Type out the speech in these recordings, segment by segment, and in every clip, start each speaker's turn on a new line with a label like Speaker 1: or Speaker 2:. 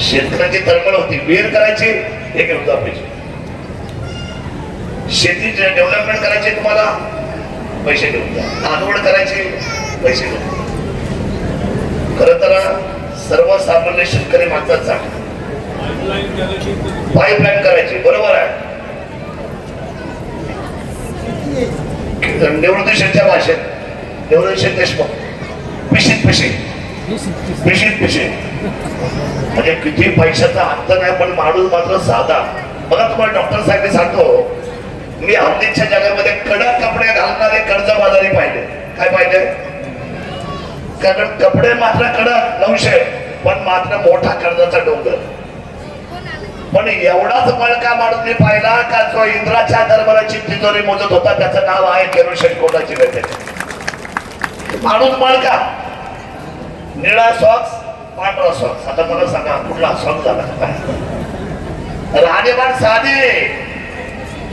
Speaker 1: शेतकऱ्याची तळमळ होती. विहीर करायची हे घेऊन जा पैसे शेतीचे डेव्हलपमेंट करायची तुम्हाला पैसे घेऊन जा लागवड करायची पैसे घेऊन खर तर सर्वसामान्य शेतकरी माणसाचा पाईपलाईन करायची बरोबर आहे. निवृत्ती शेठच्या भाषेत. निवृत्ती शेठ देशमुख. पिशीत पिशीत पिशीत पिशीत म्हणजे किती पैशाचा अर्थ नाही पण माणूस मात्र साधा. बघा तुम्हाला डॉक्टर साहेब सांगतो मी हल्लीच्या जगामध्ये कडक कपडे घालणारे कर्ज बाजारी पाहिले काय पाहिले कारण कपडे मात्र कडक नऊशे पण मात्र मोठा कर्जाचा डोंगर. पण एवढाच मळका माणूस मी पाहिला का जो इंद्राच्या दरबाराची तिजोरी मोजत होता त्याचं नाव आहे केरुशेट कोटाची नेते माणूस मळका. निळा सॉक्स पांढरा सॉक्स आता मला सांगा कुठला सॉक्स झाला? काय राणीमान साधे.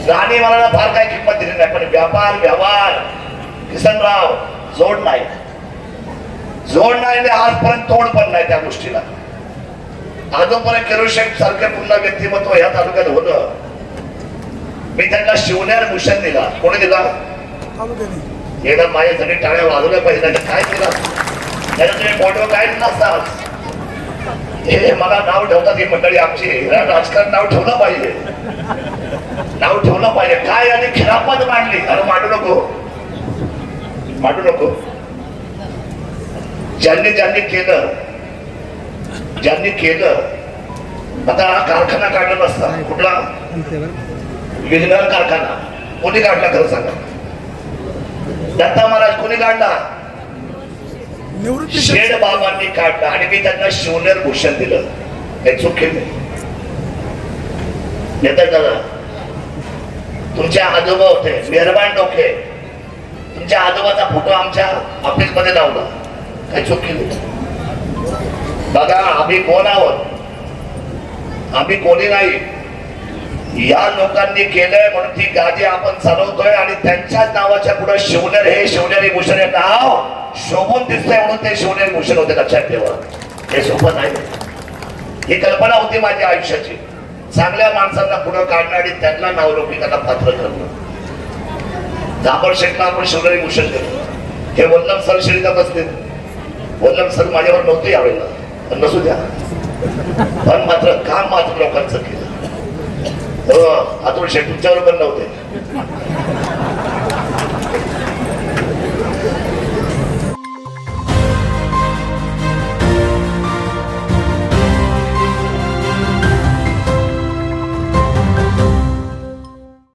Speaker 1: राणी मला फार काय किंमत दिली नाही पण व्यापार व्यवहार. किसनराव जोड नाही. जोड नाही आजपर्यंत तोड पण नाही त्या गोष्टीला. अजूनपर्यंत केरुशेठ सारखे पुन्हा व्यक्तिमत्व या तालुक्यात होतं. मी त्यांना शिवण्यार भूषण दिला. कोणी दिला? एकदा माझ्या सगळी टाळ्या वाजवल्या पाहिजे काय दिला त्याच्या तुम्ही मोठं नसतात. हे मला नाव ठेवतात ही मंडळी आमची. राजकारण नाव ठेवलं पाहिजे. नाव ठेवलं पाहिजे. काय आणि खिरापत मांडली? अरे मांडू नको. मांडू नको. ज्यांनी ज्यांनी केलं ज्यांनी केलं आता हा कारखाना काढला नसता. कुठला? विघ्नर कारखाना. कोणी काढला खरं सांगा? दत्ता महाराज कोणी काढला?
Speaker 2: निवृत्ती
Speaker 1: शेड बाबांनी काढलं आणि मी त्यांना शिवनेर भूषण दिलं. हे चूक केली दादा तुमचे आजोबा होते मेहरबान डोके. तुमच्या आजोबाचा फोटो आमच्या ऑफिसमध्ये लावला. काय चूक बघा आम्ही कोण आहोत? आम्ही कोणी नाही. या लोकांनी केलंय म्हणून ती गादी आपण चालवतोय आणि त्यांच्याच नावाच्या पुढे शिवनेर हे शिवनेरी भूषण हे नाव शोभून दिसतंय म्हणून ते शिवनेर भूषण होते लक्षात ठेवा. हे सोपं नाही. ही कल्पना होती माझ्या आयुष्याची. चांगल्या माणसांना पुढे काढणं आणि त्यांना नावलौकिक त्यांना पात्र करणं जांभर शेटला आपण शिवनेरी भूषण केलं. हे वल्लभ सर शिरीला असते वल्लभ सर माझ्यावर नव्हते यावेळेला. पण नसू द्या. पण मात्र काम मात्र लोकांचं केलं. अतुल शेठ तुमच्यावर पण नव्हते.